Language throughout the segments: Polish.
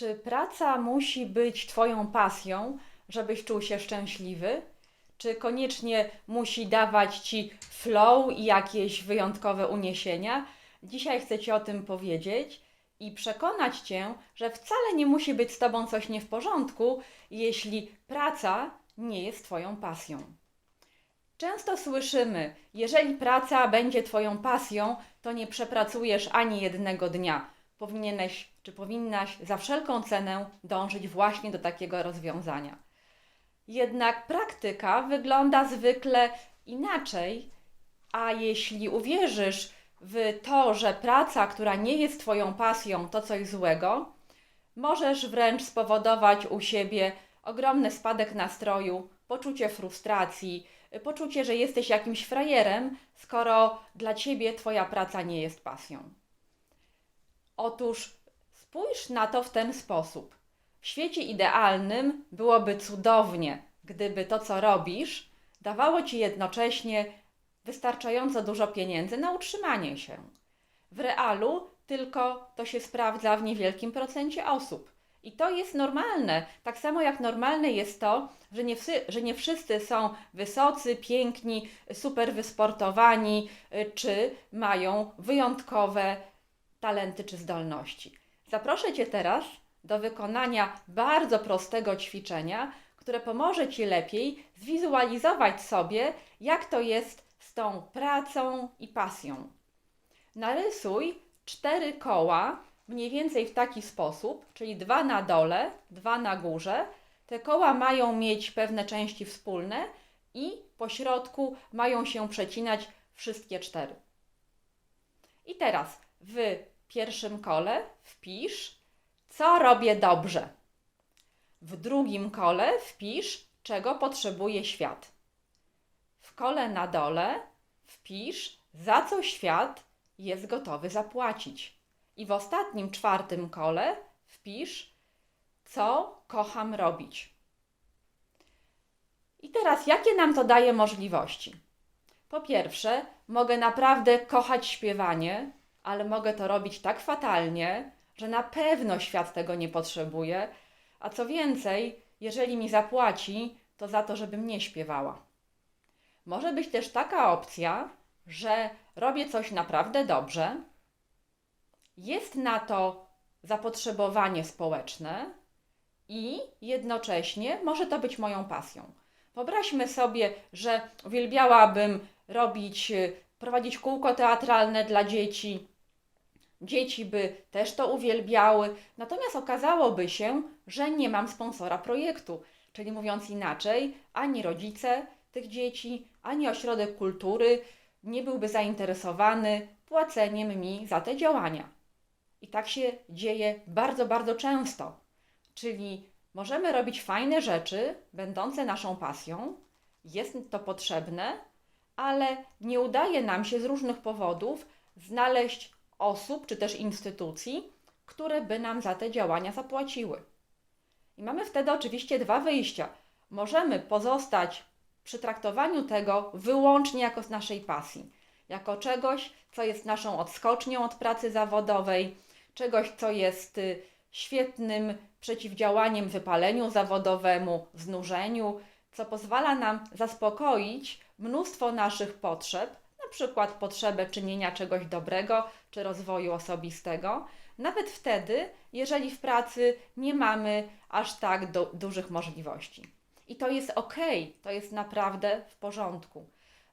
Czy praca musi być Twoją pasją, żebyś czuł się szczęśliwy? Czy koniecznie musi dawać Ci flow i jakieś wyjątkowe uniesienia? Dzisiaj chcę Ci o tym powiedzieć i przekonać Cię, że wcale nie musi być z Tobą coś nie w porządku, jeśli praca nie jest Twoją pasją. Często słyszymy, jeżeli praca będzie Twoją pasją, to nie przepracujesz ani jednego dnia. Powinieneś czy powinnaś za wszelką cenę dążyć właśnie do takiego rozwiązania. Jednak praktyka wygląda zwykle inaczej, a jeśli uwierzysz w to, że praca, która nie jest Twoją pasją, to coś złego, możesz wręcz spowodować u siebie ogromny spadek nastroju, poczucie frustracji, poczucie, że jesteś jakimś frajerem, skoro dla ciebie Twoja praca nie jest pasją. Otóż spójrz na to w ten sposób. W świecie idealnym byłoby cudownie, gdyby to, co robisz, dawało ci jednocześnie wystarczająco dużo pieniędzy na utrzymanie się. W realu tylko to się sprawdza w niewielkim procencie osób. I to jest normalne. Tak samo jak normalne jest to, że nie, że nie wszyscy są wysocy, piękni, super wysportowani, y, czy mają wyjątkowe talenty czy zdolności. Zaproszę Cię teraz do wykonania bardzo prostego ćwiczenia, które pomoże Ci lepiej zwizualizować sobie, jak to jest z tą pracą i pasją. Narysuj cztery koła mniej więcej w taki sposób, czyli dwa na dole, dwa na górze. Te koła mają mieć pewne części wspólne i po środku mają się przecinać wszystkie cztery. I teraz w pierwszym kole wpisz, co robię dobrze. W drugim kole wpisz, czego potrzebuje świat. W kole na dole wpisz, za co świat jest gotowy zapłacić. I w ostatnim, czwartym kole wpisz, co kocham robić. I teraz, jakie nam to daje możliwości? Po pierwsze, mogę naprawdę kochać śpiewanie, ale mogę to robić tak fatalnie, że na pewno świat tego nie potrzebuje. A co więcej, jeżeli mi zapłaci, to za to, żebym nie śpiewała. Może być też taka opcja, że robię coś naprawdę dobrze, jest na to zapotrzebowanie społeczne i jednocześnie może to być moją pasją. Wyobraźmy sobie, że uwielbiałabym robić, prowadzić kółko teatralne dla dzieci. Dzieci by też to uwielbiały, natomiast okazałoby się, że nie mam sponsora projektu. Czyli mówiąc inaczej, ani rodzice tych dzieci, ani ośrodek kultury nie byłby zainteresowany płaceniem mi za te działania. I tak się dzieje bardzo, bardzo często. Czyli możemy robić fajne rzeczy, będące naszą pasją, jest to potrzebne, ale nie udaje nam się z różnych powodów znaleźć osób czy też instytucji, które by nam za te działania zapłaciły. I mamy wtedy oczywiście dwa wyjścia. Możemy pozostać przy traktowaniu tego wyłącznie jako z naszej pasji, jako czegoś, co jest naszą odskocznią od pracy zawodowej, czegoś, co jest y, świetnym przeciwdziałaniem wypaleniu zawodowemu, znużeniu, co pozwala nam zaspokoić mnóstwo naszych potrzeb, na przykład potrzebę czynienia czegoś dobrego czy rozwoju osobistego, nawet wtedy, jeżeli w pracy nie mamy aż tak do, dużych możliwości. I to jest ok, to jest naprawdę w porządku.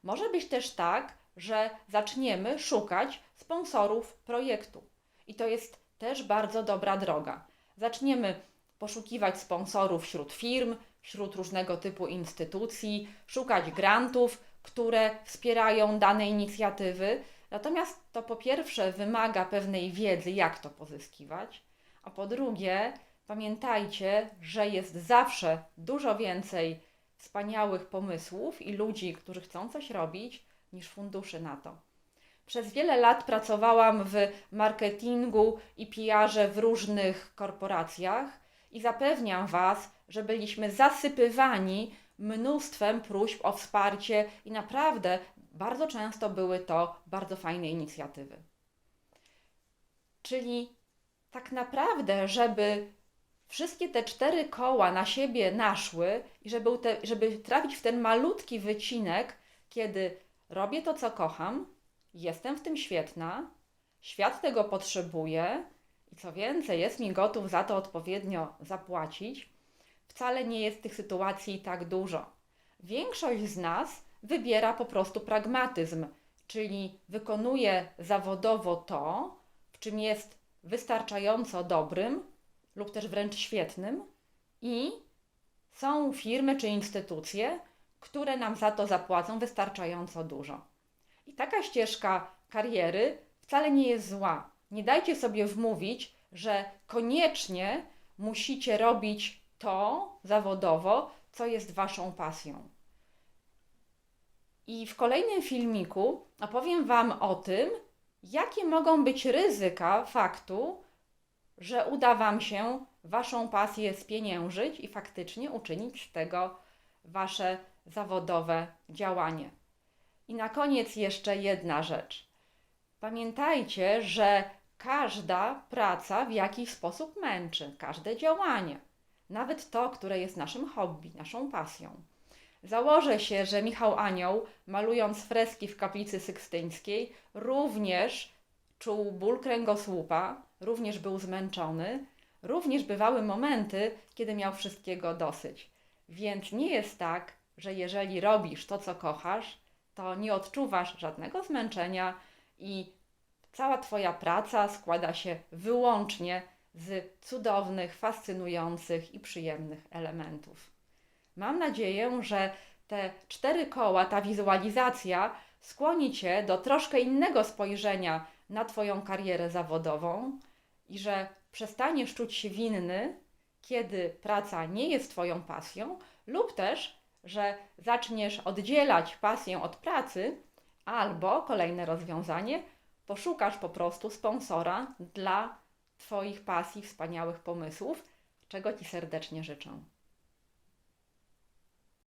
Może być też tak, że zaczniemy szukać sponsorów projektu. I to jest też bardzo dobra droga. Zaczniemy poszukiwać sponsorów wśród firm, wśród różnego typu instytucji, szukać grantów, które wspierają dane inicjatywy. Natomiast to po pierwsze wymaga pewnej wiedzy, jak to pozyskiwać, a po drugie, pamiętajcie, że jest zawsze dużo więcej wspaniałych pomysłów i ludzi, którzy chcą coś robić, niż funduszy na to. Przez wiele lat pracowałam w marketingu i PR w różnych korporacjach i zapewniam Was, że byliśmy zasypywani mnóstwem próśb o wsparcie i naprawdę bardzo często były to bardzo fajne inicjatywy. Czyli tak naprawdę, żeby wszystkie te cztery koła na siebie naszły i żeby, te, żeby trafić w ten malutki wycinek, kiedy robię to, co kocham, jestem w tym świetna, świat tego potrzebuje co więcej, jest mi gotów za to odpowiednio zapłacić, wcale nie jest tych sytuacji tak dużo. Większość z nas wybiera po prostu pragmatyzm, czyli wykonuje zawodowo to, w czym jest wystarczająco dobrym lub też wręcz świetnym, i są firmy czy instytucje, które nam za to zapłacą wystarczająco dużo. I taka ścieżka kariery wcale nie jest zła. Nie dajcie sobie wmówić, że koniecznie musicie robić to zawodowo, co jest Waszą pasją. I w kolejnym filmiku opowiem Wam o tym, jakie mogą być ryzyka faktu, że uda Wam się Waszą pasję spieniężyć i faktycznie uczynić z tego Wasze zawodowe działanie. I na koniec jeszcze jedna rzecz. Pamiętajcie, że każda praca w jakiś sposób męczy, każde działanie, nawet to, które jest naszym hobby, naszą pasją. Założę się, że Michał Anioł, malując freski w kaplicy sykstyńskiej, również czuł ból kręgosłupa, również był zmęczony, również bywały momenty, kiedy miał wszystkiego dosyć. Więc nie jest tak, że jeżeli robisz to, co kochasz, to nie odczuwasz żadnego zmęczenia i cała Twoja praca składa się wyłącznie z cudownych, fascynujących i przyjemnych elementów. Mam nadzieję, że te cztery koła, ta wizualizacja skłoni Cię do troszkę innego spojrzenia na Twoją karierę zawodową i że przestaniesz czuć się winny, kiedy praca nie jest Twoją pasją, lub też, że zaczniesz oddzielać pasję od pracy, albo kolejne rozwiązanie, poszukasz po prostu sponsora dla Twoich pasji, wspaniałych pomysłów, czego Ci serdecznie życzę.